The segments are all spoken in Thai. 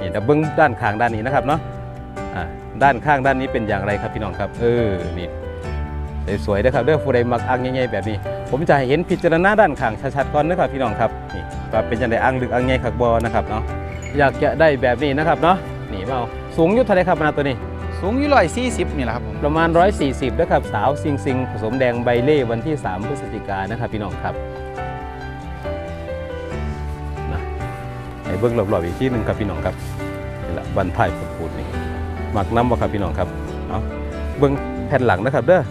นี่เดี๋ยวเบิ้งด้านข้างด้านนี้นะครับเนาะอ่าด้านข้างด้านนี้เป็นอย่างไรครับพี่น้องครับเออนี่สวยๆนะครับเด้อผู้ใดมักอ่างใหญ่ๆแบบนี้ ผมจะให้เห็นพิจารณาด้านข้างชัดๆก่อนนะครับพี่น้องครับนี่ว่าเป็นยังไงอ่างลึกอ่างใหญ่ขักบอนะครับเนาะอยากจะได้แบบนี้นะครับเนาะนี่มาเอาสูงอยุทธเท่าไหรครับมาตัวนี้สูงอยู่ร้อยสี่สิบนี่แหละครับผมประมาณ 140นะครับสาวซิงซิงผสมแดงใบเล่วันที่ 3 พฤศจิกายนนะครับพี่น้องครับ เบิ้งรอบๆอีกที่หนึ่งครับพี่น้องครับนี่ละวันถ่ายผลปูดนี่หมักน้ำบ่ครับพี่น้องครับเอาเบิ้งแผ่นหลังนะครับเด้อ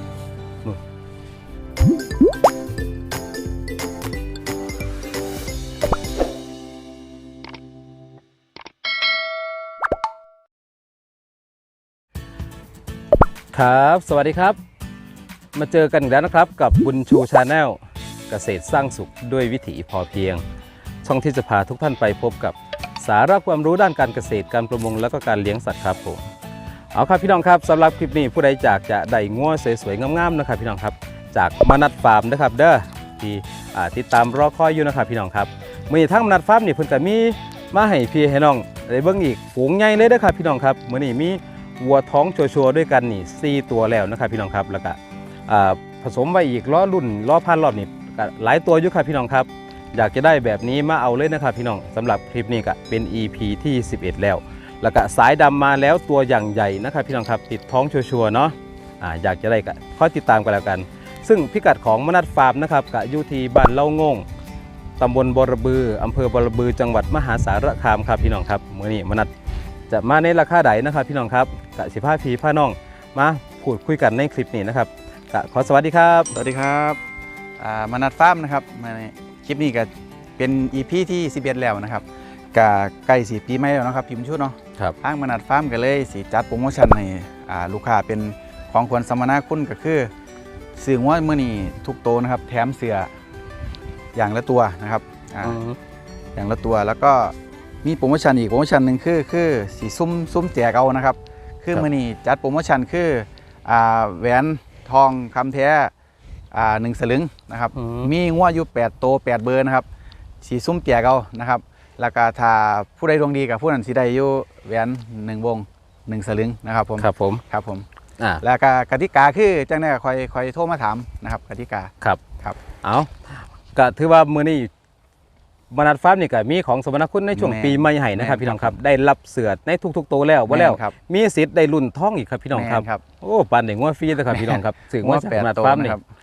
ครับ สวัสดีครับ มาเจอกันอีกแล้วนะครับกับบุญชูชาแนลเกษตรสร้างสุขด้วยวิถีพอเพียง ช่องที่จะพาทุกท่านไปพบกับ สาระความรู้ด้านการเกษตรการประมงและก็การเลี้ยงสัตว์ครับผมเอาครับพี่น้องครับสำหรับคลิปนี้ผู้ใดจากจะได้ง้วสวยๆงามๆนะครับพี่น้องครับ จากมนัดฟาร์มนะครับเด้อที่ติดตามรอคอยอยู่นะครับพี่น้องครับมือนี้ทั้งมนัดฟาร์มนี่เพิ่นก็มีมาให้พี่ให้น้องได้เบิ่งอีกฝูงใหญ่เลยเด้อครับพี่น้องครับมื้อนี้มีวัวท้องโชว์ๆด้วยกันนี่สี่ตัวแล้วนะครับพี่น้องครับแล้วก็ผสมไว้อีกล้อรุ่นล้อพันรอบนี่หลายตัวอยู่ครับพี่น้องครับ อยากจะได้แบบนี้มาเอาเลยนะครับพี่น้องสำหรับคลิปนี้ก็เป็น EP ที่ 11 แล้ว แล้วก็สายดำมาแล้วตัวอย่างใหญ่นะครับพี่น้องครับติดท้องชัวร์ๆเนาะอ่าอยากจะได้ก็คอยติดตามกันแล้วกัน ซึ่งพิกัดของมนัดฟาร์มนะครับก็อยู่ที่บ้านเล่างงตำบลบรบืออำเภอบรบือจังหวัดมหาสารคามครับพี่น้องครับเมื่อนี้มนัดจะมาในราคาใดนะครับพี่น้องครับกะสิผ้าพีผ้าน้องมาพูดคุยกันในคลิปนี้นะครับก็ขอสวัสดีครับ สวัสดีครับอ่ามนัดฟาร์มนะครับมาใน ลิปนี้ก็เป็น EP ที่ 11 แล้วนะครับกะใกล้สีปีใหม่แล้วนะครับพิมพ์ชุดเนาะครับทางมานัดฟาร์มก็เลยสีจัดโปรโมชั่นให้อ่าลูกค้าเป็นของควรสมนาคุณก็คือซื้อหัวมื้อนี้ทุกโตวนะครับ แถมเสืออย่างละตัวนะครับอ่าอย่างละตัวแล้วก็มีโปรโมชั่นอีกโปรโมชั่นหนึ่งคือคือสีซุ่มซุ่มแจกเอานะครับ คือครับมื่อนี้จัดโปรโมชั่นคืออ่าแหวนทองคำแท้ อ่าหนึ่งสลึงนะครับอืม มีงวดอยู่8โตว8เบอร์นะครับสีซุ่มแจกเอานะครับแล้วก็ถ้าผู้ใดดวงดีกับผู้นั้นสีได้อยู่แหวนหนึ่งวงหนึ่งสลึงนะครับผมครับผมครับผม อ่าแล้วก็กติกาคือจังได้คอยคอยโทรมาถามนะครับกติกา ครับครับ เอาก็ถือว่ามื้อนี้บรรดาฟาร์มนี่ก็มีของสมนาคุณในช่วงแม่นปีใหม่ให้นะครับแม่น พี่น้องคครัรับบได้รับเสือในทุกๆตัวแล้วว่าแล้ว ม่นครับมีสิทธิ์ได้รุ่นท้องอีกครับพี่น้องครับ แม่นครับโอ้ปานได้งัวฟรีเลยครับพี่น้องครับสื่องัวจากแปดบรรดาตัวฟาร์มนี่นะครับครับ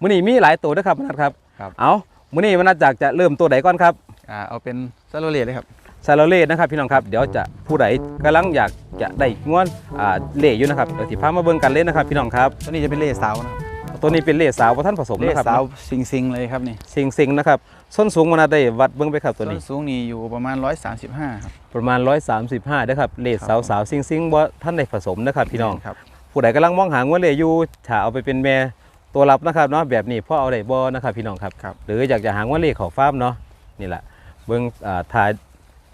มื้อนี้มีหลายตัวนะครับบรรดาครับครับ เอามื้อนี้บรรดาจากจะเริ่มตัวไหนก่อนครับอ่าเอาเป็นซาโลเลตเลยครับซาโลเล่นะครับพี่น้องครับเดี๋ยวจะผู้ใดกำลังอยากจะได้งัวอ่าเล่อยู่นะครับเดี๋ยวสิพามาเบิ่งกันเลยนะครับพี่น้องครับ ตัวนี้จะเป็นเล่สาวนะครับตัวนี้เป็นเล่สาวบ่ท่านผสมเล่นะครับสาวซิงซิงๆเลยครับนี่สิงสิงๆนะครับส้นสูงมันได้วัดเบิ้งไปครับตัวนี้ส้สูงนี่อยู่ประมาณ 135ครับประมาณ 135นะครับเลดครับสาวสาวๆสิงสิงๆว่าท่านได้ผสมนะครับพี่น้อง ครับผู้ใดกำลังมองหางัวเลอยู่ถ้าเอาไปเป็นแม่ ตัวรับนะครับเนาะแบบนี้พ่อเอาได้บ่นะครับพี่น้องครับ ครับ หรืออยากจะหางัวเลเขอฟาร์มเนาะนี่แหละเบิ้งอ่าทาย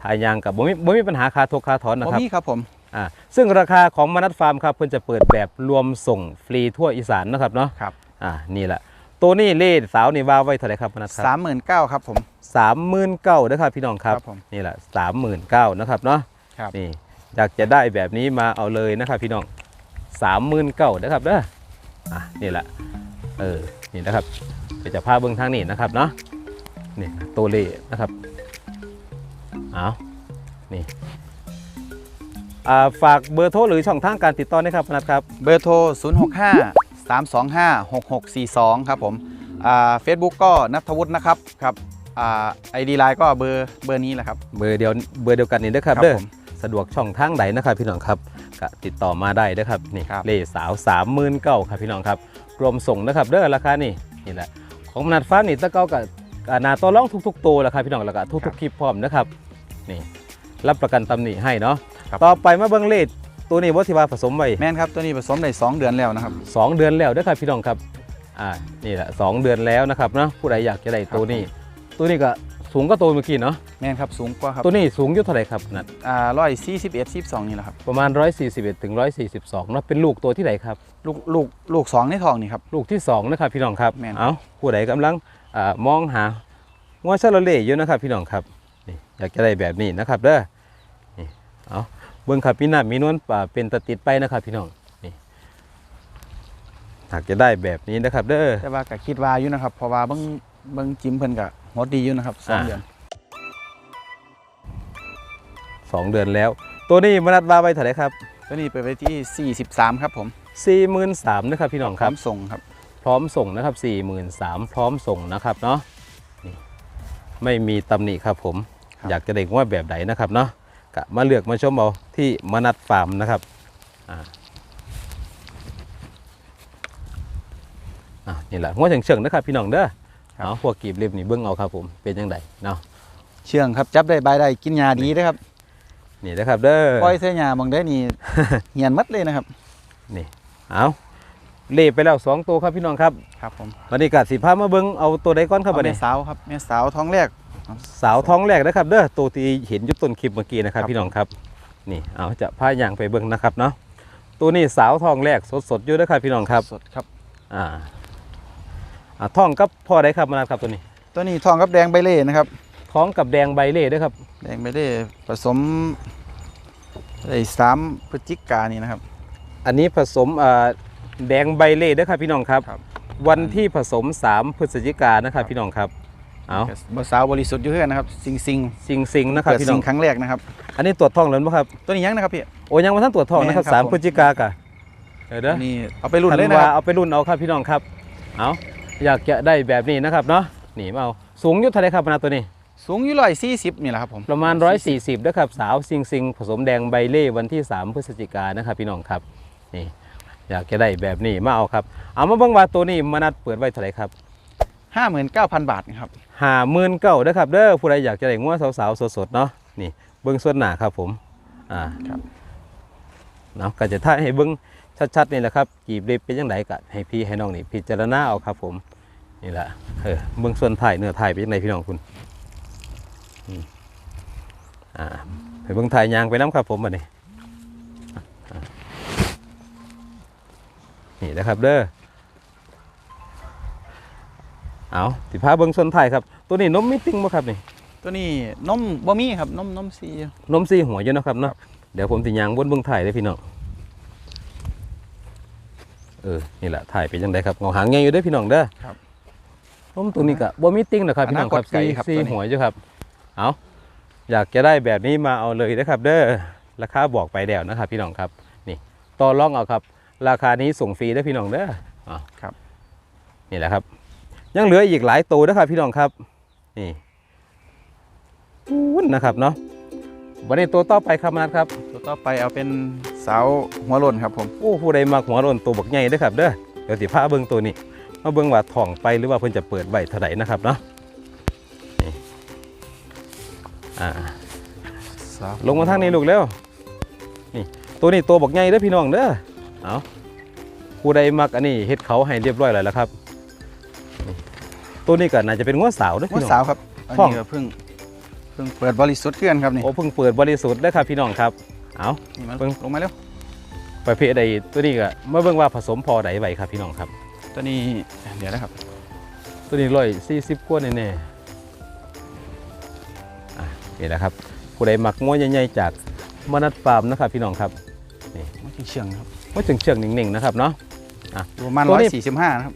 ทายยางกับบ่มีบ่มีปัญหาคาทกคาถอนนะผมครับมีครับผมอ่าซึ่งราคาของมนัดฟาร์มครับเพิ่นจะเปิดแบบรวมส่งฟรีทั่วอีสานนะครับเนาะครับอ่านี่แหละตัวนี้เลดสาวนี่ว่าไว้เท่าไหร่ครับมนัดครับ สามหมื่นเก้าครับผม สามหมื่นเก้านะครับพี่น้องครับครับผมนี่แหละสามหมื่นเก้านะครับเนาะครับ นี่อยากจะได้แบบนี้มาเอาเลยนะครับพี่น้องสามหมื่นเก้านะครับเด้ออะนี่แหละ เออนี่นะครับเดี๋ยวจะพาเบื้องทางนี้นะครับเนาะนี่ตัวเล่นะครับเอานี่อ่าฝากเบอร์โทรหรือช่องทางการติดต่อนะครับพนัทครับเบอร์โทร 0 6 5 3 2 5 6 6 4 2 ครับผมอ่าเฟซบุ๊กก็นัทวุฒินะครับครับอ่าไอดีไลน์ก็เบอร์เบอร์นี้แหละครับเบอร์เดียวเบอร์เดียวกันนี่นะครับครับเด้อผมสะดวกช่องทางใดนะครับพี่น้องครับก็ติดต่อมาได้นะครับนี่ครับเล่สาวสามหมื่นเก้าครับพี่น้องครับ รวมส่งนะครับเด้อราคานี่นี่แหละของมนัดฟ้านี่ตะเก้ากับอานาตัวร้องทุกๆตัวแล้วครับพี่น้องแล้วก็ทุกๆคลิปพร้อมนะครับนี่รับประกันตำหนิให้เนาะครับต่อไปมาเบิ้งเลดตัวนี้วัติวาผสมไว้แม่นครับตัวนี้ผสมได้2เดือนแล้วนะครับสองเดือนแล้วเด้อครับพี่น้องครับอ่านี่แหละสองเดือนแล้วนะครับเนาะผู้ใดอยากจะได้ตัวนี้ ตัวนี้ก็ สูงก็ตัวเมื่อกี้เนาะแม่นครับสูงกว่าครับตัวนี้สูงอยู่เท่าไหร่ครับนัดอ่าร้อยสี่สิบเอ็ดสิบสองนี่แหละครับประมาณ 141ถึง142เนาะเป็นลูกตัวที่ไหนครับ ลูกลูกลูกสองในทองนี่ครับ ลูกที่สองนะครับพี่น้องครับแม่น เอาผู้ใดกำลังอามองหางวชาโลเล่อยู่นะครับพี่น้องครับนี่อยากจะได้แบบนี้นะครับเด้อนี่เอาเบิ่งครับมีน้ำมีนวลป่าเป็นตะติดไปนะครับพี่น้องนี่หากจะได้แบบนี้นะครับเด้อ แต่ว่าก็คิดว่าอยู่นะครับเพราะว่าเบิ่งเบิ่งจิ้มเพิ่นก็ ฮดดีอยู่นะครับสองอ่าเดือนสองเดือนแล้ว ตัวนี้มนัดว่าไว้เท่าไหร่ครับ ตัวนี้ไปไว้ที่ 43 ครับผมสี่หมื่นสามนะครับพี่น้องพคร้รัอบ มส่งครับ พร้อมส่งนะครับสี่หมื่นสามพร้อมส่งนะครับเนาะนี่ไม่มีตำหนิครับผม ครับ อยากจะเด็กว่าแบบไหนนะครับเนาะกะมาเลือกมาชมเอาที่มนัดฟาร์มนะครับอ่าอะนี่แหละหัวเฉียงๆนะครับพี่น้องเด้อ เอาพวกกีบเล็บนี่เบิ้งเอาครับผมเป็นยังไงเนาะเชื่องครับจับได้บายได้กินยาดีเด้อครับนี่นะครับเด้อปล่อยเสื้อยาบางได้นี่เหียนหมัดเลยนะครับนี่เอาเล่ไปแล้วสองตัวครับพี่น้องครับครับผมวันนี้กาสีพามาเบิ้งเอาตัวใดก้อนครับเอาวันแม่นี้สาวครับแม่สาวท้องแรก สาวท้องแรกนะครับเด้อตัวที่เห็นอยุต้นคลิปเมื่อกี้นะครับครับ พี่น้องครับนี่เอาจะพาย่างไปเบิ้งนะครับเนาะตัวนี้สาวท้องแรกสดๆอยู่นะครับพี่น้องครับสดครับอ่า อ่าท้องกับพ่อใดครับมานัดครับตัวนี้ ตัวนี้ทองกับแดงใบเล่นะครับท้องกับแดงใบเล่ด้วยครับ แดงใบเล่ผสมไอ้สามพฤศจิกายนนี่นะครับ อันนี้ผสมอ่าแดงใบเล่ด้วยครับพี่น้องครับ ครับวันที่ผสม 3 พฤศจิกายนนะครับพี่น้องครับเอาบ่สาวบริสุทธิ์อยู่เพื่อนนะครับซิงซิงสิงสิงนะครับเกิดพี่ซิน้องงครั้งแรกนะครับ อันนี้ตรวจท้องแล้วมั้ยครับตัวนี้ยังนะครับพี่ โอ้ยังมาทั้งตรวจท้องนะครับแม่นครับสามผมพฤศจิกากะเดี๋ยวเด้อตัวนี้เอาไปรุ่นเลยธันะวาครับเอาไปรุ่นเอาครับพี่น้องครับ เอา อยากจะได้แบบนี้นะครับเนาะนี่มาเอาสูงอยุทธเท่าไหรครับนาตัวนี้ สูงอยู่ร้อยสี่สิบนี่แหละครับผมประมาณ 140นะครับสาวซิงซิงผสมแดงใบเล่วันที่ 3 พฤศจิกายนนะครับพี่น้องครับนี่อยากจะได้แบบนี้มาเอาครับ เอามาเบิ่งว่าตัวนี้มานัดเปิดไว้เท่าไหรครับห้าหมื่นเก้าพันบาทนะครับหาหมื่นเก้านะครับเด้อผู้ใดอยากจะได้งัวสาวๆสดๆเนาะนี่เบิ่งส่วนหน้าครับผมอ่าครับเนาะก็จะถ่ายให้เบิ่ง ชัดๆนี่แหละครับกีบเล็บเป็นยังไงก็ให้พี่ให้น้องนี่พิจารณาเอาครับ ผมนี่แหละเออเบิ่งส่วนถ่ายเนื้อถ่ายเป็นยังไงพี่น้องคุณอืมอ่าไปเบิ่งถ่ายยางไปน้ำครับ ผมบัดนี้อ่านี่นะครับเด้อเอาสิพาเบิ่งส่วนถ่ายครับ ตัวนี้นมมิติ้งบ่ครับนี่ตัวนี้นมบ่มีครับนมนมซีนมซีหัวเยอะเนาะครับเนาะเดี๋ยวผมติยางบนเบื้องถ่ายเลยพี่น้อง เออนี่แหละถ่ายเป็นยังไงครับเงาหางใหญ่อยู่เด้อพี่น้องเด้อครับนมตัวนี้ก็บ่มีติ้งนะครับพี่น้องครับอนาคตไกลซีครับซีตัวนี้หัวอยู่ครับ เอาอยากจะได้แบบนี้มาเอาเลยนะครับ เด้อราคาบอกไปแล้วนะครับ พี่น้องครับ นี่ต่อรองเอาครับ ราคานี้ส่งฟรีเด้อพี่น้องเด้ออ๋อครับ นี่แหละครับ ยังเหลืออีกหลายตัวนะครับ พี่น้องครับ นี่อู้นนะครับเนาะวันนี้ตัวต่อไปครับมานัดครับ ตัวต่อไปเอาเป็น สาวหัวโล้นครับผมโอ้ผู้ใดมักหัวโลนตัวบักใหญ่เด้อครับเด้อเดี๋ยวสิพาเบิ่งตัวนี้มาเบิ่งว่าถ่องไปหรือว่าเพิ่นจะเปิดไว้เท่าไหร่นะครับเนาะนี่อ่าสาวลงมาทางนี้ลูกเร็วนี่ตัวนี้ตัวบักใหญ่เด้อพี่น้องเด้อเอาผู้ใดมักอันนี้เฮ็ดเขาให้เรียบร้อยแล้วล่ะครับนี่ตัวนี้ก็น่าจะเป็นงัวสาวเด้อหัพี่วน้องสาวครับอันท้องนี้ก็เพิ่งเพิ่งเปิดบริสุทธิ์เพื่อนครับนี่โอ้เพิ่งเปิดบริสุทธิ์เด้อครับพี่น้องครับ เอานี่มันเบิ่งลงมาเร็ว ประเภทใดตัวนี้ก็มาเบิ่งว่าผสมพอใดไว้ครับพี่น้องครับ ตัวนี้เดี๋ยวนะครับ ตัวนี้ร้อยสี่สิบกว่าแน่ๆอะนี่แหละครับ ผู้ใดมักง้วใหญ่ๆจากมนัดฟาร์มนะครับพี่น้องครับมันที่เชียงครับว่าถึงเชือกๆนิ่งๆนะครับเนาะอยู่ประมาณตัวร้อยนี้ สี่สิบห้านะครับ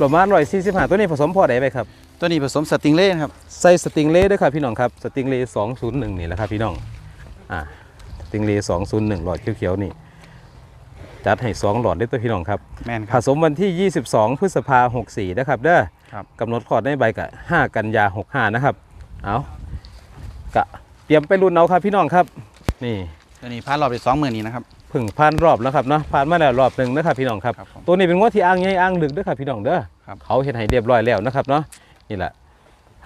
ประมาณร้อยสี่สิบห้าตัวนี้ผสมพอใดไปครับ ตัวนี้ผสมสติงเล่นะครับ ใส่สติงเล่ด้วยครับพี่น้องครับ สติงเล่สองศูนย์หนึ่งนี่แหละครับพี่น้อง อ่าส ติงเล่สองศูนย์หนึ่งหลอดเขียวๆนี่ จัดให้สองหลอดได้ตัวพี่น้องครับแม่นคผรับ สมวันที่ 22 พฤษภา64นะครับเด้อครับ กำหนดคลอดในใบกะ5กันยา65นะครับเอากะเตรียมไปรุ่นเอาครับพี่น้องครับ นี่ ตัวนี้พานรอบไปสองหมื่นนี้นะครับ เพึ่งผ่านรอบแล้วครับเนาะผ่านมาแล้วรอบหนึ่งนะครับพี่น้องครับ ครับผมตัวนี้เป็นงวดที่อ้างใหญ่อ้างลึกเด้วยครับพี่น้องเด้อครับ เขาเห็นให้เรียบร้อยแล้วนะครับเนาะนี่แหละ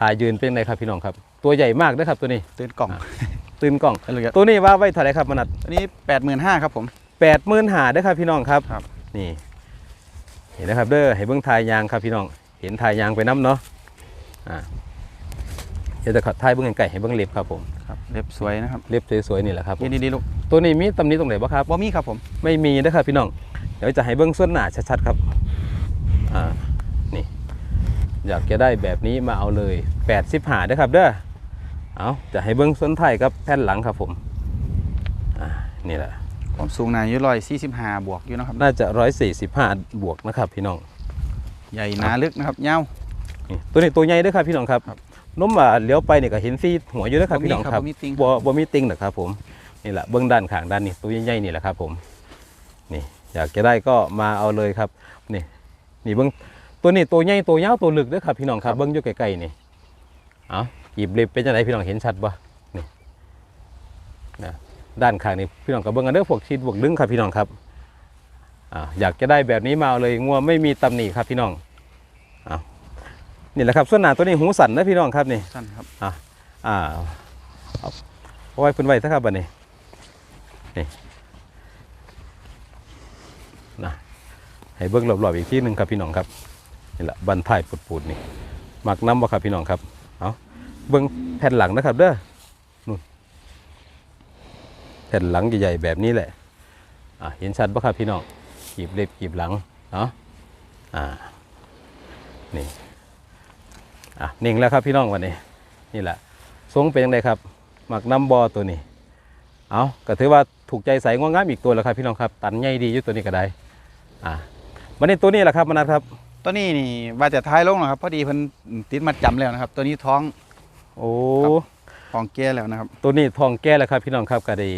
หายืนเป็นไงครับพี่น้องครับ ตัวใหญ่มากเด้อครับตัวนี้ตื่นกล่องตื่นกล้องแล้วเหลือตัวนี้ว่าไว้เท่าไหรครับมนัดตัวนี้แปดหมื่นห้าครับผมแปดหมื่นหาเด้อครับพี่น้องครับครับ นี่ เห็นนะครับเด้อให้เบิ้งทายยางครับพี่น้อง เห็นทายยางไปน้ำเนาะอ่าเดี๋ยวจะขอทายเบิ้งไก่ให้เบิ้งเล็บครับผมครับเล็บสวยนะครับเล็บสวยๆนี่แหละครับผมยืนดีๆลูกตัวนี้มีตำหนิตรงไหนบ้างครับบ่มีครับผมไม่มีนะครับพี่น้องเดี๋ยวจะให้เบิ้งส่วนหน้าชัดๆครับอ่านี่ อยากจะได้แบบนี้มาเอาเลย8 0หาเด้อครับเด้อ เอาจะให้เบิ้งส่วนท้ายกับแผ่นหลังครับผมนี่แหละความสูงน่าอยู่ร้อยสี่สิบห้าบวกอยู่นะครับน่าจะร้อยสี่สิบห้าบวกนะครับ พี่น้อง ใหญ่หนาลึกนะครับยาวนี่ตัวนี้ตัวใหญ่เด้วยครับพี่น้องครับครับนมอ่าเลี้ยวไปเนี่ยก็เห็นซี่หัวอยู่เด้วยครับพี่น้องครับบ่มีติงบ่บ่มีติงนะครับผมนี่แหละเบื้องด้านข้างด้านนี้ตัวใหญ่ๆนี่แหละครับผมนี่อยากจะได้ก็มาเอาเลยครับนี่นี่เบื้องตัวนี้ตัวใหญ่ตัวยาวตัวลึกเด้วยครับพี่น้องครับเบื้องอยู่ไกลๆนี่เอา หยิบเล็บเป็นจังไดพี่น้องเห็นชัดบ่นี่นะด้านข้างนี่พี่น้องกับเบื้องกันเด้อพวกชีดพวกลึงครับพี่น้องครับอ่าอยากจะได้แบบนี้มาเอาเลยงัวไม่มีตำหนิครับพี่น้องเอานี่แหละครับส่วนหน้าตัวนี้หูสั่นนะพี่น้องครับนี่สั้นครับอ่าเอาเอาไว้เพื้นไว้ถ้าครับบัดนี้นี่นะให้เบิ้งรอบๆอีกที่หนึ่งครับพี่น้องครับนี่แหละบันท้ายปูดๆนี่มักน้ำบ่ครับพี่น้องครับเอา เบิ้งแผ่นหลังนะครับเด้อนู่นแผ่นหลังใหญ่ๆแบบนี้แหละอะเห็นชัดบ่ครับพี่น้องกีบเล็บกีบหลังเนาะอ่านี่อะนิ่งแล้วครับพี่น้องวันนี้ นี่แหละทรงเป็นยังไงครับหมักน้ำบอตัวนี้เอาก็ถือว่าถูกใจใส่งวงงามอีกตัวแล้วครับพี่น้องครับ ตันใหญ่ดีอยู่ตัวนี้ก็ได้อ่ามันนี่ตัวนี้แหละครับมนัดครับตัวนี้นี่ว่าจะท้ายลงนะครับพอดีเพิ่นติดมัดจำแล้วนะครับ ตัวนี้ท้อง โอ้ครับท้องแก่แล้วนะครับ ตัวนี้ทองแก้แล้วครับพี่น้องครับก็ดี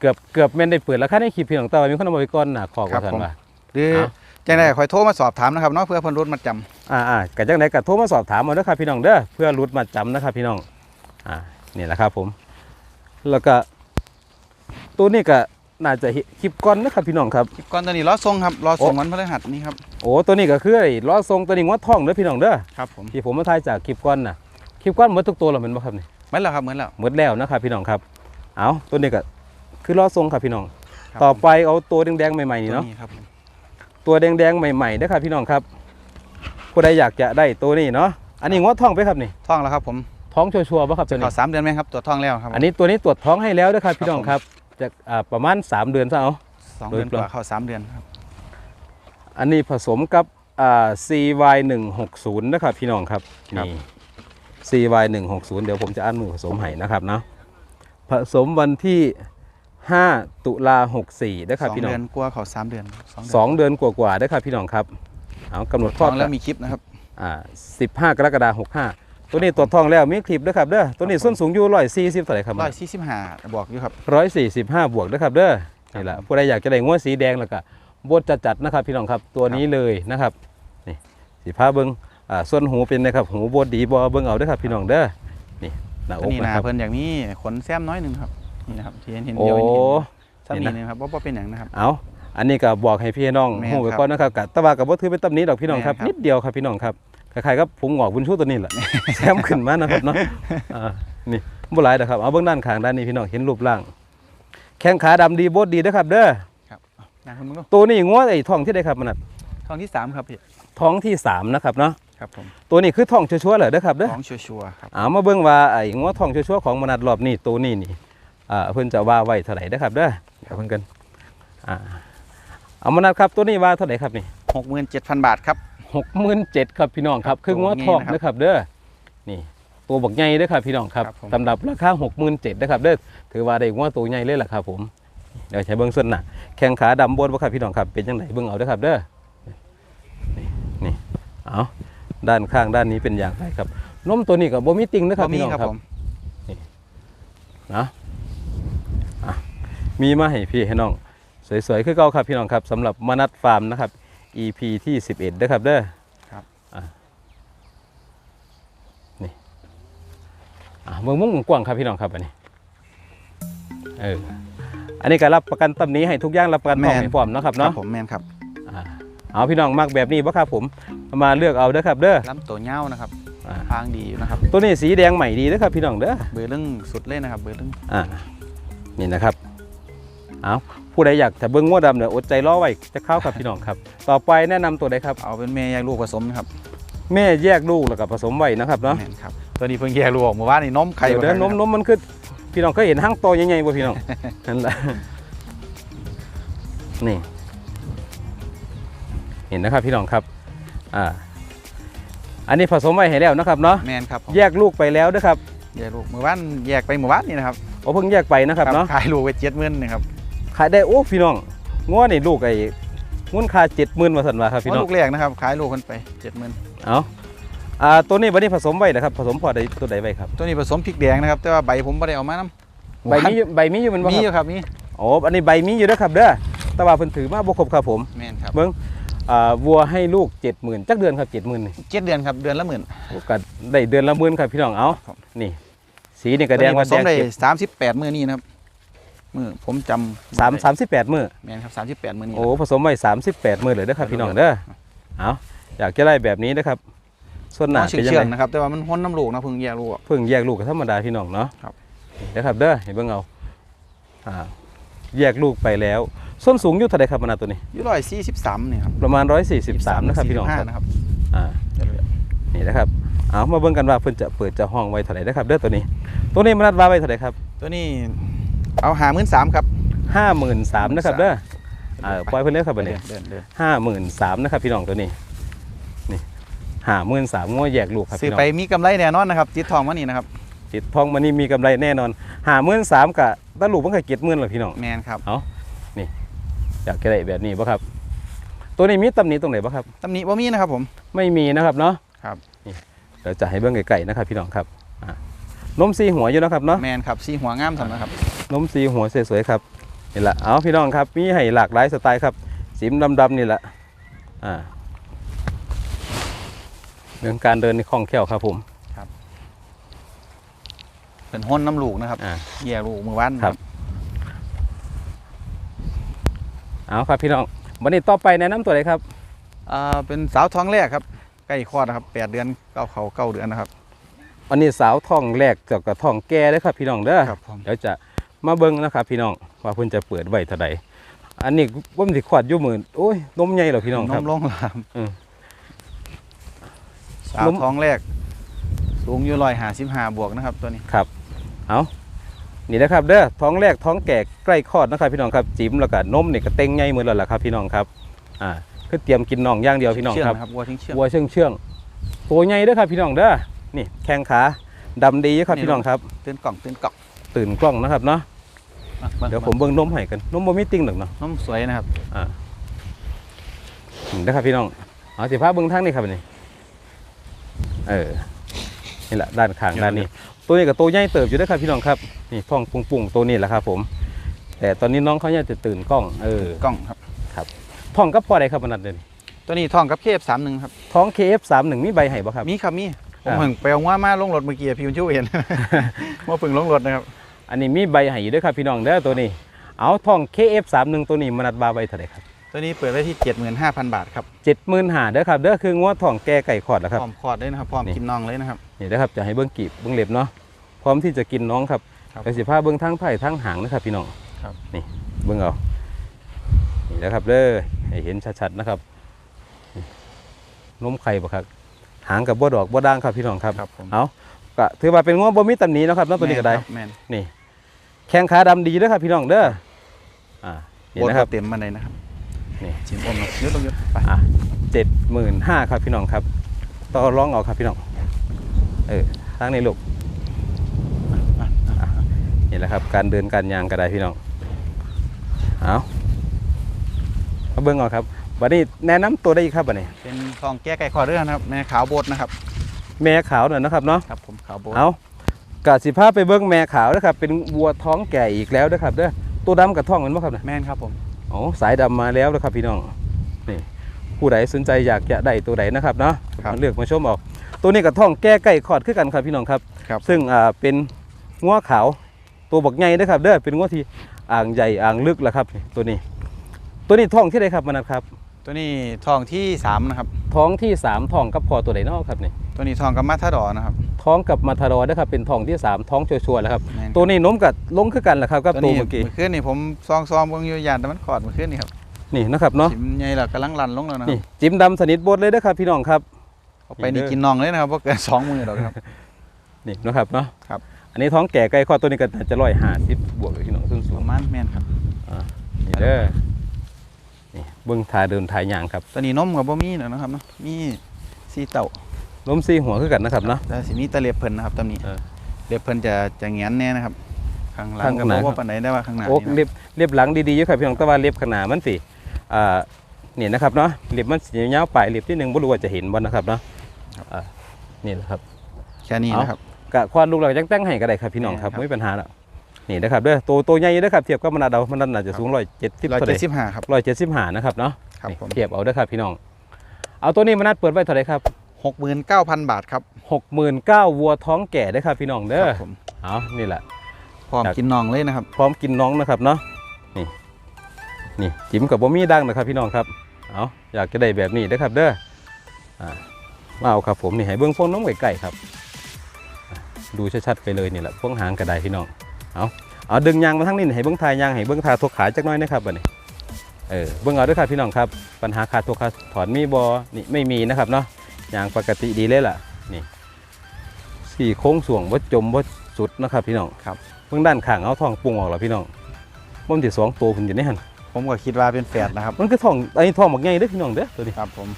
เกือบเกือบแม่นได้เปิดแล้วค่าในคลิปพี่น้องแต่ว่ามีคนเอามาไว้ก่อนหนาคอกครัว่าบท่านผมว่าหรือเอาจังไดคอยโทรมาสอบถามนะครับเนาะเพื่อเพิ่นลดมัดจำอ่าอ่าก็จังไดก็โทรมาสอบถามเอาเด้อครับพี่น้องเด้อเพื่อรุดมาจำนะครับพี่น้องอ่านี่แหละครับผม แล้วก็ ตัวนี้ก็น่าจะเห็นคลิปก่อนนะครับพี่น้องครับก่อนตัวนี้ล้อทรงครับล้อทรงโอ้วันพฤหัสนี่ครับโอ้ตัวนี้ก็คือไอ้ล้อทรงตัวนี้งวดทองเด้อพี่น้องเด้อครับผมที่ผมมาถ่ายจากคลิปก้อนน่ะ คลิปก้อนหมดทุกตัวแล้วแมันบ่ครับนี่เหมือนแล้วครับเหมือนแล้วหมดแล้วนะครับพี่น้องครับ เอาตัวนี้ก็คือล้อทรงครับพี่น้อง ครับต่อไปเอาตัวแดงๆใหม่ๆนี่ตัวเนาะนี้ครับผมตัวแดงๆใหม่ๆนะครับพี่น้องครับ ผู้ใดอยากจะได้ตัวนี้เนาะ อันนี้งวดทองไปครับนี่ท้องแล้วครับผมท้องชัวร์ๆป่ะครับตัวขนี้อสามเดือนไหมครับตัวจท้องแล้วครับอันนี้ตัวนี้ตรวจท้องให้แล้วนะครับพี่น้องครับจะอ่าประมาณ 3 เดือนซะเอา สองเดือนโดยกประว่าเข้าสามเดือนครับอันนี้ผสมกับอ่า CY 1 6 0นะครับพี่น้องครับนี่ CY 1 6 0เดี๋ยวผมจะอ่านมือผสมให้นะครับเนาะผสมวันที่ 5 ตุลา64นะครับสองพี่น้อเดืงอนกว่าเข้าสามเดือนสองเดือนสองเดือนกว่าๆนะครับพี่น้องครับเอากำหนดคลท้ออดงแล้วมีคลิปนะครับอ่า15กรกฎาคม65ตัวนี้ตรวจท้องแล้วมีคลิปนะครับเด้อตัวนี้ส้นสูงอยู่140เท่าไหร่ครับร้อยสี่สิบห้าบวกอยู่ครับ145บวกนะครับเด้อนี่แหละผู้ใดอยากจะได้งวดสีแดงแล้วก็บดจัดๆนะครับพี่น้องครับตัวนี้เลยนะครับนี่สีผ้าเบิ้ง อ่าส่วนหูเป็นนะครับหูบดดีบอเบิ้งเอาเด้อครับพี่น้องเด้อนี่หน้าอตัวกนี้นะนะครับเพิ่นอย่างนี้ขนแซมน้อยหนึ่งครับนี่นะครับที่เห็นเห็นโอ้ เดียวเห็นเห็นซ้ำนี่นี่นะนะครับว่าเป็นอย่างนะครับ เอาอันนี้ก็บอกให้พี่น้องแม่นหูไว้ครับก่อนนะครับกะแตะว่ากับว่าถือเป็นตำหนี้ดอกพี่น้องครับ แม่นครับ นิดเดียวครับพี่น้องครับคล้ายๆกับผมงอกบุญชูตัวนี้แหละ แซมขึ้นมานะครับเนาะอ่านี่บ่หลายนะครับเอาเบื้องด้านข้างด้านนี้พี่น้องเห็นรูปร่าง แข้งขาดำดีโบดดีนะครับ เด้อนะคุณมึงดูตัวนี้งวดไอ้ท้องที่ได้ครับมันนะท้องที่สามครับพี่ท้องที่สามนะครับเนาะ ครับผมตัวนี้คือท้องชัวร์ๆเหรอเด้อครับเด้อท้องชัวร์ๆครับเอามาเบิ่งว่าไอ้งวท้องชัวร์ๆของมนัดรอบนี้ตัวนี้นี่อ่าเพิ่นจะว่าไว้เท่าไหร่เด้อครับเด้อเดี๋ยวเพิ่นกันอ่าเอามนัดครับตัวนี้ว่าเท่าไหร่ครับนี่หกหมื่นเจ็ดพันบาทครับหกหมื่นเจ็ดครับพี่น้องครับครับคืองวตัวนี้ทองนะครับนะครับเด้อนี่ตัวบักใหญ่เด้อครับพี่น้องครับครับผมสำหรับราคาหกหมื่นเจ็ดนะครับเด้อถือว่าได้งวตัวใหญ่เลยล่ะครับผมเดี๋ยวใช้เบิ้งส่วนหน้าแข้งขาดำบนบ่ครับพี่น้องครับเป็นจังไดเบิ้งเอาเด้อครับเด้อนี่นี่เอา ด้านข้างด้านนี้เป็นอย่างไรครับนมตัวนี้กับบ่มีติงนะครับบ่มีพี่น้องครับครับผมนะอะมีมาให้พี่ให้น้อง สวยๆคือเก่าครับพี่น้องครับสำหรับมนัดฟาร์มนะครับ EP ที่ 11เด้อครับเด้อครับ อะนี่อะเมืองมุ่งกว้างครับพี่น้องครับอันนี้เอออันนี้ก็รับประกันตำหนี้ให้ทุกอย่างรับประกันทองให้พร้อมเนาะครับครัเนาะบผมแมนครับอ่า เอาพี่น้องมักแบบนี้บ่ครับผมมาเลือกเอาเด้อครับเด้อลำตัวเงานะครับอ่าทางดีอยู่นะครับตัวนี้สีแดงใหม่ดีเด้อครับพี่น้องเด้อเบอร์เรื่องสุดเลยนะครับเบอร์เรื่องอ่านี่นะครับเอาผู้ใดอยากจะเบิ้งงวดดำเนี่ยอดใจรอไว้จะเข้าครับพี่น้องครับ ต่อไปแนะนำตัวใดครับเอาเป็นเมย์แยกลูกผสมนะครับแม่แยกลูกแล้วก็ผสมไว้นะครับเนาะแมนครับตัวนี้เพิ่งแยกลูกออกเมื่อวานนี่นมไข่เดี๋ยวเด้อนมนมมันคือพี่น้องเคยเห็นห้างโตใหญ่ๆบ่พี่น้องนั่นแหละนี่ เห็นนะครับพี่น้องครับอ่าอันนี้ผสมไว้ให้แล้วนะครับเนาะแมนครับผมแยกลูกไปแล้วนะครับแยกลูกเมื่อวานแยกไปเมื่อวานนี่นะครับโอ้เพิ่งแยกไปนะครับเนาะขายลูกไปเจ็ดหมื่นนะครับขายได้โอ้พี่น้องง้อนี่ลูกไอ้มูลค่าเจ็ดหมื่นมาสันว่าครับพี่น้องลูกแรกนะครับขายลูกคนไปเจ็ดหมื่นเอาอ่าตัวนี้วันนี้ผสมไว้นะครับผสมพอได้ตัวใดไว้ครับ ตัวนี้ผสมพริกแดงนะครับแต่ว่าใบผมไม่ได้เอามานํใบมีอยู่ใบมีอยู่มันบ่มีคอรับยู่ครับมีโอ้อันนี้ใบมีอยู่นะครับเด้อแต่ว่าเพิ่นถือมาบ่ครบครับผมแม่นครับเบิ่งอ่า วัวให้ลูก70,000จักเดือนครับ70,000นี่เจ็ดเดือนครับเดือนละหมื่นโอ้ก็ได้เดือนละหมื่นครับพี่น้องเอาครับนี่ สีนี่ก็แดงผว่าสแดมงได้เก็บสามสิบแปดมื้อนี้นะครับมือผมจำสามสามสิบแปดมื้อแม่นครับสามสิบแปดมื้อนี้โอ้ผสมไว้38มื้อเลยเด้อครับ พี่น้องเด้อเอาอยากจะได้แบบนี้นะครับ ส่วนหน้น้าองเป็นยังเชื่องไงๆนะครับแต่ว่ามันห้นน้ำลูกนะเพิ่งแยกลูกออกเพิ่งแยกลูกกับธรรมดาพี่น้องเนาะครับเด้อครับเด้อเห็นเบิ่งเอาอ่าแยกลูกไปแล้ว ส้นสูงอยู่เท่าใดครับมนาตัวนี้อยู่ร้อยสี่สิบสามเนี่ยครับประมาณ143นะครับพี่น้องครับ45นะครับอ่านี่นะครับเอามาเบิ่งกันว่าเพิ่นจะเปิดจะห้องไว้เท่าไหร่นะครับเด้อตัวนี้ ตัวนี้มันนัดว่าไว้เท่าไหร่ครับ ตัวนี้เอาหามื่นสามครับห้าหมื่นสามนะครับเด้ออ่าปล่อยเพิ่นเลยครับบัดนี้เดินเดินห้าหมื่นสามนะครับพี่น้องตัวนี้นี่ห้าหมื่นสามง้อแยกลูกครับซื้อพี่น้อไปงมีกำไรแน่นอนนะครับจิตทองมานี่นะครับติดทองมันนี่มีกำไรแน่นอนห้าหมื่นสามกะตาลูกมันก็เก็ดหมื่นหรอพี่น้องแมนครับอ ยากจะได้แบบนี้ป่ะครับ ตัวนี้มีตำหนิตรงไหนป่ะครับ ตำหนิบ่มีนะครับผม ไม่มีนะครับเนาะครับนี่เดี๋ยวจะให้เบิ่งไก่ๆนะครับ พี่น้องครับอ่านมสีหัวอยู่นะครับเนาะแมนครับสีหัวงามสำนะครับนมสีหัวสวยๆครับนี่แหละเอาพี่น้องครับมีให้หลากหลายสไตล์ครับสีดำๆนี่แหละอ่าเรื่องการเดินในคล่องแคล่วครับผมเป็นห้นน้ำลูกนะครับอ่า แยกลูกมือวันครับ เอาครับพี่น้องวันนี้ต่อไปแนะนำตัวเลยครับอ่าเป็นสาวท้องแรกครับใกล้คลอดนะครับแปดเดือนเก้าเขาเก้าเดือนนะครับวันนี้สาวท้องแรกจากกับท้องแก่เลยครับ พี่น้องเด้อครับผมเดี๋ยวจะมาเบิ้งนะครับ พี่น้องว่าเพิ่นจะเปิดไว้เท่าใดอันนี้ว่ามันสิขวดอยู่หมื่นโอ้ยนมใหญ่เหรอพี่น้องครับนมลงลามอืม สาวนมท้องแรก สูงอยู่ร้อยห้าสิบห้าบวกนะครับตัวนี้ ครับ เอา นี่นะครับเด้อท้องแรกท้องแก่ใกล้คลอดนะครับพี่น้องครับจิ้มแล้วก็นมนี่ก็เต็งใหญ่เหมือนแล้วล่ะครับพี่น้องครับอ่าคือเตรียมกินน่องอย่างเดียวพี่น้องเชื่ครับนะครับวัวทิ้งเชื่องวัวเชื่องเชื่องๆตัวใหญ่เด้อครับพี่น้องเด้อนี่แข้งขาดำดีครับพี่น้องครับตื่นกล่องตื่นกล่องตื่นกล้องนะครับเนาะมาเดี๋ยวผมเบิ่งนมให้กันนมบ่มีติ่งหรอกเนาะนมสวยนะครับนี่นะครับพี่น้องเอาสิพาเบิ่งทางนี้ครับอันนี่เออนี่แหละด้านข้างด้านนี้ ตัวนี้กับตัวใหญ่เติบอยู่เด้วยครับพี่น้องครับนี่ท้องปุงๆตัวนี้แหละครับผม แต่ตอนนี้น้องเขาเนี่ยจะตื่นกล้องเออกล่องครับท้องกับพ่อใดครับมันนัดเดยวนี้ตัวนี้ท้องกับเคฟสามหนึ่งครับท้อง KF31 มีใบให้บ่ครับมีครับมีผมอ่าเพิ่งไปเอาว่ามาลงรถเมื่อกี้พี่คุณชูเห็นว่าเพิ่งลงรถนะครับ อันนี้มีใบให้อยู่ด้วยครับพี่น้องเด้อตัวนี้ เอาท้อง KF31 ตัวนี้มันนัดบาใบเท่าไหร่ครับ ตัวนี้เปิดไว้ที่ 75,000 บาทครับ75,000เด้อครับเด้อคืองวดท้องแก่ไก่ขอดแล้วครับพร้อมคลอดเลยนะครับพร้อมนี่กินน่องเลยนะครับ นี่นะครับจะให้เบิ้งกีบเบิ้งเล็บเนาะพร้อมที่จะกินน้องครับครับเดี๋ยวสิพาเบิ้งทั้งไผ่ทั้งหางนะครับพี่น้องครับ นี่เบิ้งเอานี่นะครับเด้อให้เห็นชัดๆนะครับนี่นมไข่บ่ครับหางกับบ่ดอกบ่ด่างครับพี่น้องครับครับผมเอาก็ถือว่าเป็นง้อบ่มีตำหนิเนาะครับเนาะตัวนี้ก็ได้ แมนนี่แข้งขาดำดีเด้อครับพี่น้องเด้ออ่านี่บนนะครับเต็มมาเลยนะครับ นี่ชิมอมนะยุดลงยุดไปอะเจ็ดหมื่นห้าครับพี่น้องครับ ต่อร้องเอาครับพี่น้อง เออทางนี้ลูกนี่แหละครับ การเดินการยางก็ได้พี่น้องเอาเอาเบิ้งเอาครับบัดนี้แนะนำตัวได้อีกครับบัดนี้ เป็นทองแก้ไก่คอเรื่องนะครับแม่ขาวโบดนะครับ แม่ขาวหน่อยนะครับเนาะ ครับผมขาวโบดเอากะสิพาไปเบิ้งแม่ขาวนะครับ เป็นวัวท้องแก่อีกแล้วนะครับเด้อ ตัวดำกับท้องมันบ่ครับนะแม่นครับผม โอ้สายดำมาแล้วนะครับพี่น้องนี่ผู้ใดสนใจอยากจะได้ตัวใดนะครับเนาะครับเลือกมาชมเอาตัวนี้กับท้องแก้ไก่ขอดคือกันครับพี่น้องครับครับ ซึ่งอ่าเป็นงัวขาวตัวบักใหญ่นะครับเด้อเป็นงัวที่อ่างใหญ่อ่างลึกแหละครับนี่ตัวนี้ ตัวนี้ท้องที่ใดครับมนัดครับ ตัวนี้ทองที่สามนะครับ ท้องที่สามท้องกับพอตัวไหนเนอกครับนี่ตัวนี้ทองกับมาทาดอร์นะครับ ท้องกับมาทารอนะครับเป็นท้องที่สามท้องชัวร์ๆแล้วครับ แม่นตัวนี้นมกับลงคือกันแหละครับกับตัวนี้เมื่อกี้เมื่อคืนนี่ผมซองซองเบิ่งอยู่ยานแต่มันคลอดเมื่อคืนนี่ครับนี่นะครับเนาะชิมใหญ่แล้วกำลังรันลงแล้วนะคนี่รับจิ้มดำสนิทบดเลยนะครับพี่น้องครับ เอาไปนี่กินน่องเลยนะครับเพราะเกินสองมือหรอกครับ นี่นะครับเนาะครับ อันนี้ท้องแก่ไก่คอดตัวนี้ก็น่าจะร้อยห้าสิบบวกเลยพี่น้องส้นสูปงระมาณแม่นครับนี่เด้อ นี่เบิ้งทาเดินทายางครับตัวนี้นมกับบ่มีแล้วนะครับเนาะมีสีเต่าล้มซีหัวคือกันนะครับเนาะแต่สีนี้ตะเล็บเพิ่นนะครับตำนี้เออเล็บเพิ่นจะจะแงนแน่นะครับข้างหลังข้างก็หน้าบอกว่าปานไหนได้ว่าข้างหน้าโอ้นี่นะเรียบเรียบหลังดีๆอยู่ครับพี่น้องแต่ว่าเรียบขนามันสิอ่านี่นะครับเนาะเรียบมันสิยาวๆไปเรียบที่หนึ่งบ่รู้ว่าจะเห็นบ่นะครับเนาะอ่านี่แหละครับแค่นี้นะครับกะควานลูกเราจังแต่งให้ก็ได้ครับพี่น้องครับแม่นครับไม่มีปัญหาแล้ว นี่นะครับเด้อตัวตัวใหญ่เด้อครับเทียบกับมันนาดเอามันนาจะสูง170ร้อยเท่าใดเจ็ดสิบห้าครับ175นะครับเนาะครับผมเทียบเอาเด้อครับพี่น้อง เอาตัวนี้มันนัดเปิดไว้เท่าไหร่ครับหกหมื่นเก้าพันบาทครับ69,000วัวท้องแก่เด้อครับพี่น้องเด้อครับผมเอานี่แหละพร้อมครับกินน่องเลยนะครับ พร้อมกินน้องนะครับเนาะนี่นี่จิ้มกับบ่มีดังนะครับพี่น้องครับเอาอยากจะได้แบบนี้เด้อครับเด้ออ่ามาเอาครับผมนี่ให้เบื้องพวงน้องไก่ๆครับอะดูชัดๆไปเลยนี่แหละพวงหางกระไดพี่น้อง เอาเอาดึงยางมาทั้งนี้ให้เบื้องทายยางให้เบื้องทาทกขาจักหน้อยนะครับบัดนี้เออเบื้องเอาเด้วยครับพี่น้องครับ ปัญหาขาดทกขาถอนมีบอนี่ไม่มีนะครับเนาะยางปกติดีเลยล่ะนี่สี่โค้งส่วงว่าจมว่าสุดนะครับพี่น้องครับเบื้องด้านข้างเอาทองปรุงออกแล้วพี่น้องมันจะสองตัวผมอยู่ในหันผมก็คิดว่าเป็นแฝดนะครับ มันคือทองไอ้ทองหมกใหญ่เด้อพี่น้องเด้อตัวนี้ครับผม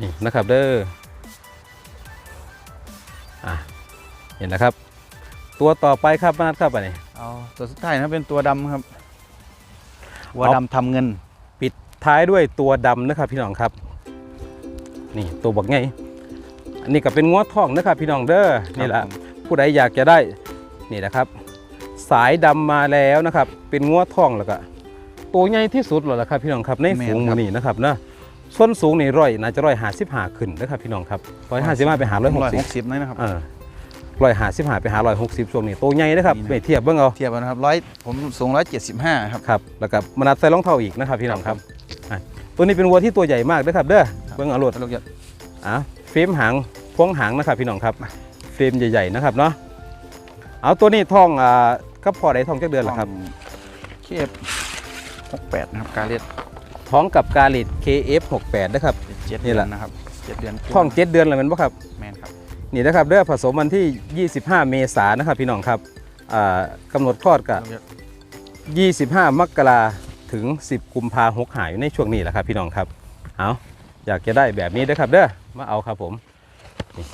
นี่นะครับเด้อ อะเห็นนะครับ ตัวต่อไปครับมานัดครับอันนี้ เอาตัวสุดท้ายนะเป็นตัวดำครับวัวเอาดำทำเงินท้ายด้วยตัวดำนะครับพี่น้องครับ นี่ตัวบักไงอันนี้ก็เป็นงัวทองนะครับพี่น้องเด้อนี่แหละครับผมผู้ใดอยากจะได้นี่นะครับ สายดำมาแล้วนะครับ เป็นงัวทองแล้วก็ตัวใหญ่ที่สุดแล้วล่ะครับพี่น้องครับในฝูงหมู่นี้นะครับนะ ส้นสูงนี่ร้อยน่าจะร้อยหาสิบหาขึ้นนะครับพี่น้องครับร้อยห้าสิบห้าไปหาร้อยหกร้อยสิหบกสิบนะครับเออร้อยหาสิบหาไปหาร้อยหกสิบช่วงนี้ตัวใหญ่นะครับนี่นะไม่เทียบเบิ่งเอาเทียบกันนะครับร้อยผมสูงร้อยเจ็ดสิบห้าครับครับแล้วก็มานัดใส่รองเท้าอีกนะครับพี่น้องครับอะตัวนี้เป็นวัวที่ตัวใหญ่มากนะครับเด้อเบิ่งเอารถลูกเยอะอะเฟรมหางพวงหางนะครับพี่น้องครับเฟรมใหญ่ๆนะครับเนาะเอาตัวนี้ท่องอ่าก็พอได้ท่องจักเดือนละครับเคฟหกแปดนะครับการเลียด ท้องกับกาลิด KF68 นะครับ เจ็ดนี่เดืแหอละ นนะครับเจ็ดเดือนท้อง7เดือนแล้วแมันบ่ครับ แมนครับนี่นะครับเด้อผสมวันที่ 25 เมษายนนะครับพี่น้องครับอ่ากำหนดคลอดกับลูกเยอะ25 มกราถึง 10 กุมภาหกหายอยู่ในช่วงนี้แหละครับพี่น้องครับ เอาอยากจะได้แบบนี้เด้อครับเด้อ มาเอาครับผมนี่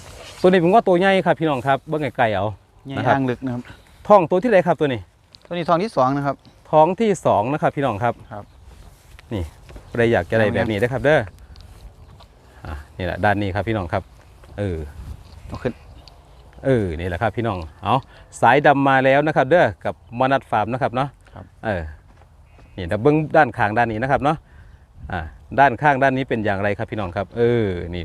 ตัวนี้ผมว่าตัวใหญ่ครับพี่น้องครับ เบิ้งไกลๆเอาใหญ่นะครับอ่างลึกนะครับท้องตัวที่ไหนครับตัวนี้ ตัวนี้ทองที่สองนะครับ ท้องที่สองนะครับพี่น้องครับ ครับ นี่ ใครอยากจะได้แบบนี้เด้อครับ เด้ออะนี่แหละด้านนี้ครับพี่น้องครับ เออเอาขึ้น เออนี่แหละครับพี่น้องเอาสายดำมาแล้วนะครับ เด้อกับมอนัดฟาร์มนะครับเนาะครับ เออนี่เดี๋ยวเบิ้งด้านข้างด้านนี้นะครับเนาะอ่าด้านข้างด้านนี้เป็นอย่างไรครับพี่น้องครับ เออนี่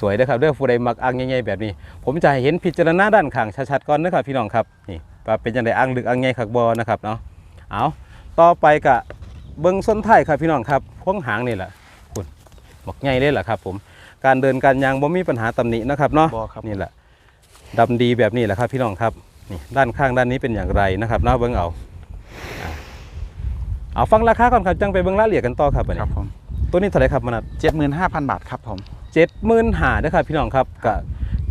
สวยๆนะครับเด้อผู้ใดมักอ่างใหญ่ๆแบบนี้ ผมจะให้เห็นพิจารณาด้านข้างชัดๆก่อนนะครับพี่น้องครับนี่ว่าเป็นยังไงอ่างลึกอ่างใหญ่ขักบอนะครับเนาะเอาต่อไปกะ เบิ้งส้นท้ายครับพี่น้องครับพวงหางนี่แหละคุณหมกใหญ่เลยแหละครับผมการเดินการยางบ่มีปัญหาตำหนินะครับเนาะบอครับนี่แหละดำดีแบบนี้แหละครับพี่น้องครับนี่ด้านข้างด้านนี้เป็นอย่างไรนะครับเนาะเบิ้งเอาอะเอาฟังราคาก่อนครับจังไปเบิ้งรายละเอียดกันต่อครับอันครันี้บผมตัวนี้เท่าไหร่ครับมนัดเจ็ดหมื่นห้าพันบาทครับผมเจ็ดหมื่นหานะครับพี่น้องครับก็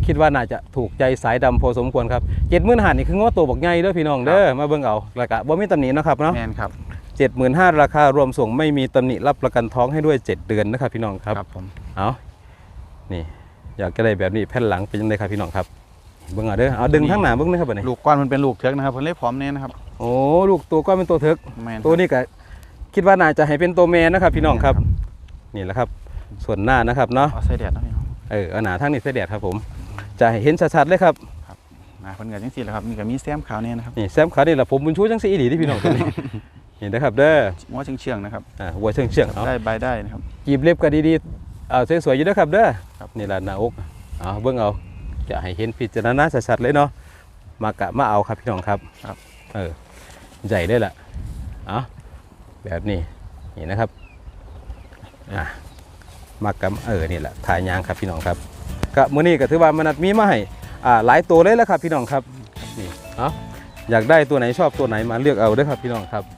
คิดว่าน่าจะถูกใจสายดำพอสมควรครับเจ็ดหมื่นหานี่คืองอตัวบอกใหญ่เด้อพี่น้องเด้อมาเบิ้งเอาแล้วก็บ่มีตำหนินะครับเนาะแมนครับ เจ็ดหมื่นห้าราคารวมส่งไม่มีตำหนิรับประกันท้องให้ด้วยเจ็ดเดือนนะครับพี่น้องครับครับผมเอานี่อยากจะได้แบบนี้แผ่นหลังเป็นยังไงครับพี่น้องครับเบิ้งเอาเด้อเอาดึงทั้งหนาเบิ้งนะครับบัดนี้ลูกก้อนมันเป็นลูกเทือกนะครับผมเลยพร้อมเนี่ยนะครับโอ้ลูกตัวก็เป็นตัวเถิกแมนตัวนี้ก็คิดว่าน่าจะให้เป็นตัวแม่นะครับ พี่น้องครับ นี่แหละครับ ส่วนหน้านะครับเนาะเอาใส่แดดนะพี่น้องเออเอาหนาทั้งนี้เสด็จครับผม จะให้เห็นชัดๆเลยครับมาเพิ่นกับจังสี่แหละครับมีกับมีแซมขาวเนี่ยนะครับนี่แซมขานี่แหละผมบุญชูจังสีอีหลีที่พี่น้องตัวนี้ นี่นะครับเด้อม้วเชื่องๆนะครับอ่าวัวเชื่องเชื่องๆเอาได้ใบได้นะครับกีบเล็บก็ดีๆเอาสวยๆอยู่นะครับเด้อครับนี่แหละหน้าอกเอาเบิ้งเอาจะให้เห็นพิจารณาชัดๆเลยเนาะมากะมาเอาครับพี่น้องครับครับเออใหญ่ได้ละเอาแบบนี้นี่นะครับอะมากะเออนี่แหละถ่ายยางครับพี่น้องครับกะมื้อนี้ก็ถือว่ามันนัดมีมาให้อ่าหลายตัวเลยแล้วครับพี่น้องครับนี่เอาอยากได้ตัวไหนชอบตัวไหนมาเลือกเอาเด้อครับพี่น้องครับนี่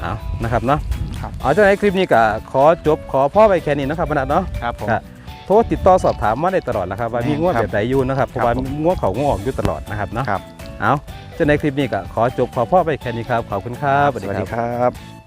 เอานะครับเนาะครับเอาจากในคลิปนี้ก็ขอจบขอพ่อไปแค่นี้นะครับมนัดเนาะครับผม ครับโทรติดต่อสอบถามมาได้ตลอดนะครับว่ามีงวดครับแบบใดอยู่นะครับเพราะว่าผม งวดเขางวดออกอยู่ตลอดนะครับเนาะครับ เอาจากในคลิปนี้ก็ขอจบขอพ่อไปแค่นี้ครับขอบคุณครับ สวัสดีครับ